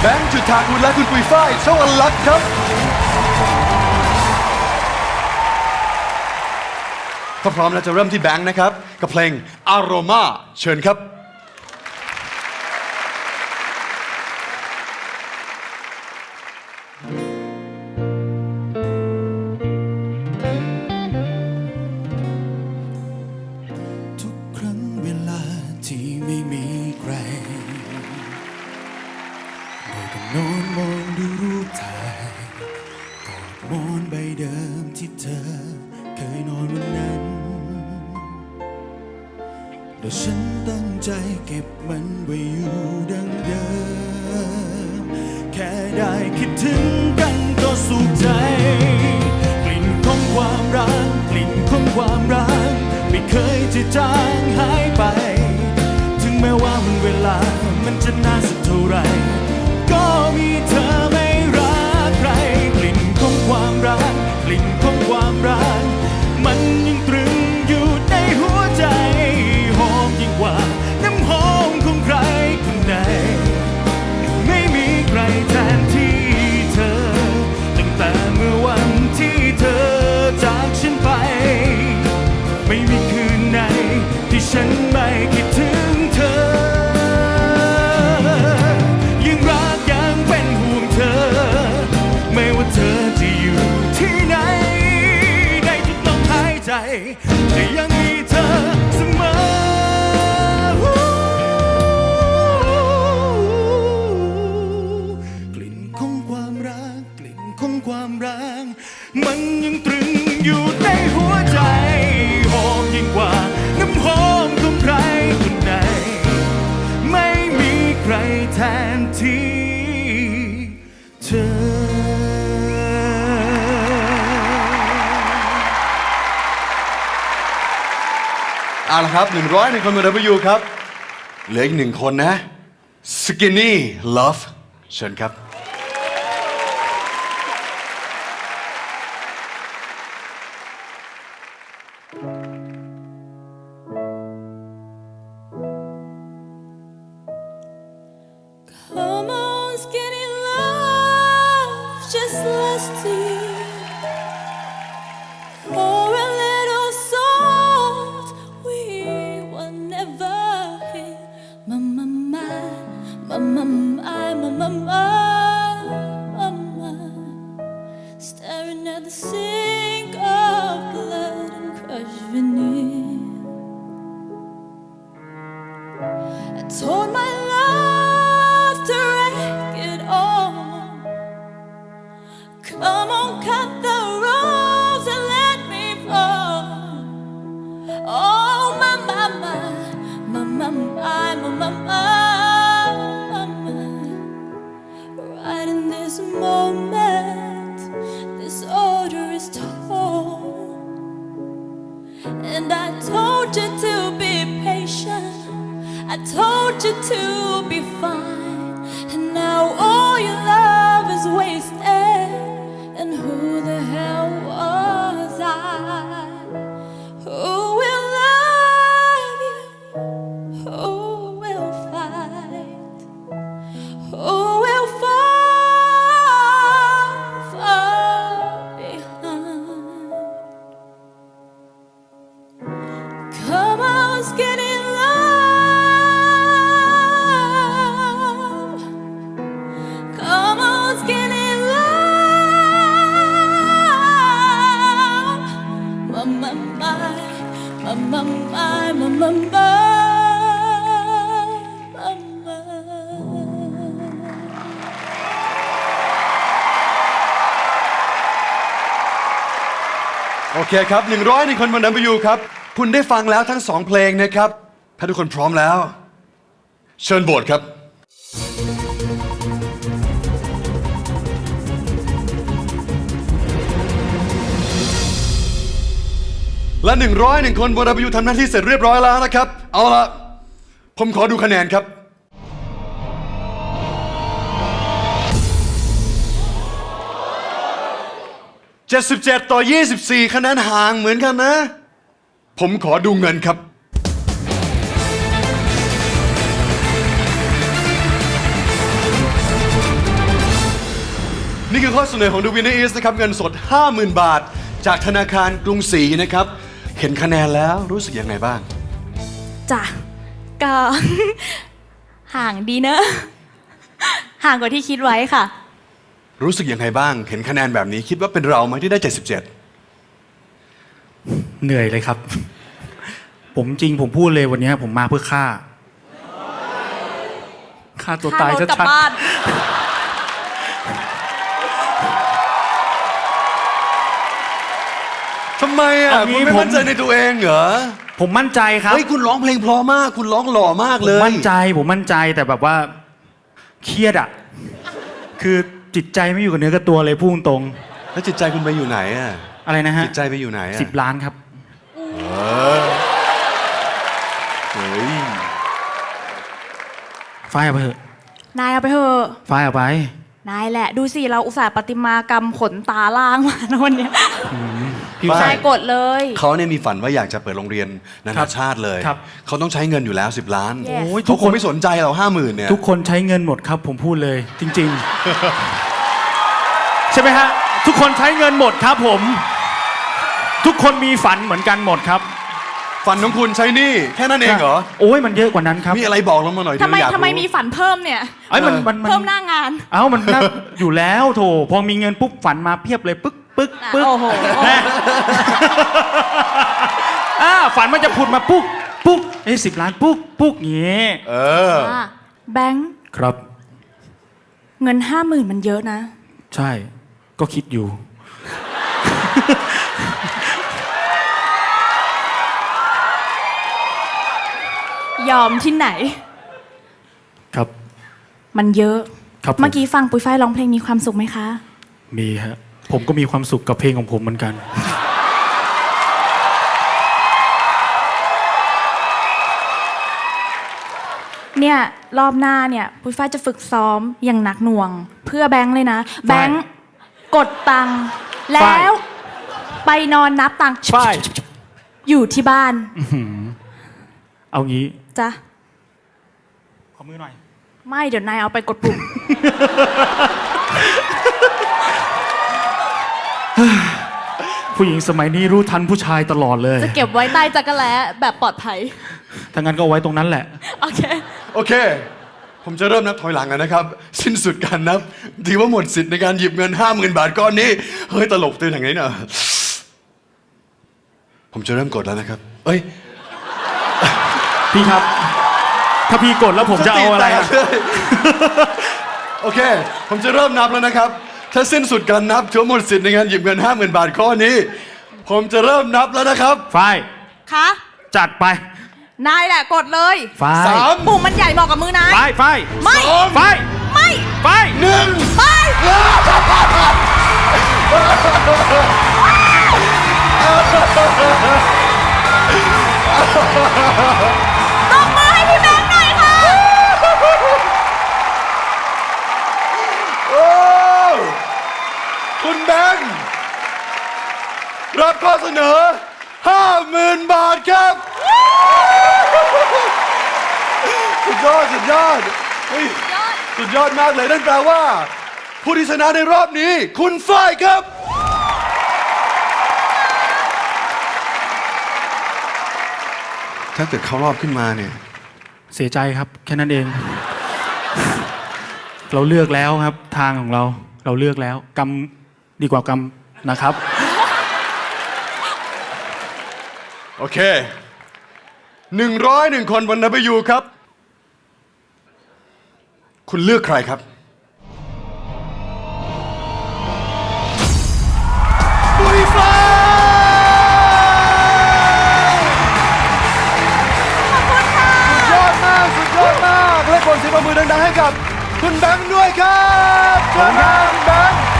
แบงค์จุธาคุณและคุณปุยฝ้ายชวันลักษณ์ครับ ถ้าพร้อมแล้วจะเริ่มที่แบงค์นะครับ กับเพลงอารมาเชิญครับ มอนใบเดิมที่เธอเคยนอนวันนั้นแล้วฉันตั้งใจเก็บมันไว้อยู่ดังเดิม แค่ได้คิดถึงกันก็สุขใจ กลิ่นของความรัก กลิ่นของความรัก ไม่เคยจะจางหายไป ถึงแม้ว่ามันเวลามันจะนานสักเท่าไหร่ แต่ยังมีเธอเสมอกลิ่นของความรักกลิ่นของความรัก มันยังตรึงอยู่ในหัวใจ เอาละครับ100หนึ่งคนบน W ครับ เหลืออีกหนึ่งคนนะ Skinny Love เชิญครับ mama, my, mama, my, told you to be patient. I told you to be fine. And now all your love is wasted. Come on, skinny love. Come on, skinny love. Mama, my, mama, my, mama, my, mama. โอเคครับ100หนึ่งคนบน W ครับ คุณได้ฟังแล้วทั้งสองเพลงนะครับถ้าทุกคนพร้อมแล้ว เชิญโบทครับ และ100หนึ่งคนบน W ทำหน้าที่เสร็จเรียบร้อยแล้วนะครับ เอาละผมขอดูคะแนนครับ 77 ต่อ 24 คะแนนห่างเหมือนกันนะ ผมขอดูเงินครับ นี่คือข้อเสนอของ The Winner is นะครับ เงินสด 50,000 บาท จากธนาคารกรุงศรีนะครับ เห็นคะแนนแล้วรู้สึกยังไงบ้าง จ้ะก็ ห่างดีเนอะ ห่างกว่าที่คิดไว้ค่ะ รู้สึกยังไงบ้าง เห็นคะแนนแบบนี้คิดว่าเป็นเราไหมที่ได้ 77 เหนื่อยเลยครับ ผมจริงผมพูดเลยวันนี้ผมมาเพื่อฆ่าฆ่าตัวตายค่ารถกลับชัดบ้านทำไมอะเอางี้คุณไม่ผมมั่นใจในตัวเองเหรอๆผมมั่นใจครับ เฮ้ยคุณร้องเพลงเพราะมาก คุณร้องหล่อมากผมเลยมั่นใจผมมั่นใจแต่แบบว่า เครียดอะ คือจิตใจไม่อยู่กับเนื้อกับตัวเลยพูดตรงแล้วจิตใจคุณไปอยู่ไหนอะ ๆอะไรนะฮะจิตใจไปอยู่ไหนอะสิบล้านครับ เฮ้ยฝ้ายเอาไปเถอะนายเอาไปเถอะฝ้ายเอาไป นายแหละ ดูสิเราอุตส่าห์ประติมากรรมขนตาล่างมานะวันเนี้ยพี่ฝ้นายฝ้ายกดเลย เขาเนี่ยมีฝันว่าอยากจะเปิดโรงเรียนนานาชาติเลย ครับ เขาต้องใช้เงินอยู่แล้ว 10 ล้าน Yes โอ้ยทุทุกกคคนนไม่สนใจเราห้าหมื่นเนี่ย ทุกคนใช้เงินหมดครับผมพูดเลย จริง ๆ ใช่ไหมฮะ ทุกคนใช้เงินหมดครับผม ทุกคนมีฝันเหมือนกันหมดครับฝันของคุณใช้หนี่แค่นั้นเองเหรอ โอ้ยมันเยอะกว่านั้นครับมีอะไรบอกเรามาหน่อยทำไมเดี๋ยวอยากทำไมรู้มีฝันเพิ่มเนี่ย ไอ้ยมันเออมันมันเพิ่มหน้างาน เอ้ามันน่าอยู่แล้วโถพอมีเงินปุ๊บฝันมาเพียบเลยปึ๊กปึ๊กปึ๊กโอ้โหแน่อ่าฝันมันจะผุดมาปุ๊กปุ๊กเอ้สิบล้านปุ๊กปุ๊กอย่างงี้เออ อะแบงค์ครับ เงินห้าหมื่นมันเยอะนะ ใช่ ก็คิดอยู่ ยอมที่ไหน ครับ มันเยอะ ครับผม เมื่อกี้ฟังปุ้ยฝ้ายร้องเพลงมีความสุขไหมคะ มีฮะ ผมก็มีความสุขกับเพลงของผมเหมือนกัน เนี่ย รอบหน้าเนี่ยปุ้ยฝ้ายจะฝึกซ้อมอย่างหนักหน่วง เพื่อแบงค์เลยนะ แบงค์กดตังค์แล้ว ไปนอนนับตังค์ฝ้ายอยู่ที่บ้าน เอางี้ จ้ะขอมือหน่อย ไม่เดี๋ยวนายเอาไปกดปุ่ม ผู้หญิงสมัยนี้รู้ทันผู้ชายตลอดเลย จะเก็บไว้ใต้จักรแล้แบบปลอดภัย ถ้างั้นก็เอาไว้ตรงนั้นแหละ โอเค โอเค ผมจะเริ่มนับถอยหลังแล้วนะครับ สิ้นสุดการนับถือว่าหมดสิทธิ์ในการหยิบเงินห้าหมื่นบาทก้อนนี้ เฮ้ย ตลกตื่นอย่างนี้เนอะผมจะเริ่มกดแล้วนะครับ เอ้ย พี่ครับ ถ้าพี่กดแล้วผมจะเอาอะไรอะ สติแตกเลยโอเค ผมจะเริ่มนับแล้วนะครับ ถ้าสิ้นสุดการนับถือว่าหมดสิทธิ์ในการหยิบเงินห้าหมื่นบาทข้อนี้ ผมจะเริ่มนับแล้วนะครับฝ้ายคะจัดไปนายแหละกดเลยฝ้ายสามปุ่มมันใหญ่เหมาะกับมือนาย ฝ้ายฝ้ายไม่ สองฝ้ายไม่ฝ้ายหนึ่งไป ตบมือให้พี่แบงค์หน่อยค่ะ โอ้คุณแบงค์รับ ข้อเสนอห้าหมื่นบาทครับสุดยอดสุดยอดเฮ้ยสุดยอดมากเลยนั่นแปลว่า ผู้ที่ชนะในรอบนี้ คุณฝ้ายครับ ถ้าเกิดเข้ารอบขึ้นมาเนี่ย เสียใจครับ แค่นั้นเอง เราเลือกแล้วครับ ทางของเรา เราเลือกแล้ว กรรมดีกว่ากรรมนะครับ โอเคหนึ่งร้อยหนึ่งคนบน W ครับ คุณเลือกใครครับ ปุยฟ้าสุดยอดมาก สุดยอดมาก และคนเสียงปรบมือดังๆให้กับ คุณแบงค์ด้วยครับเชิญครับคุณแบงค์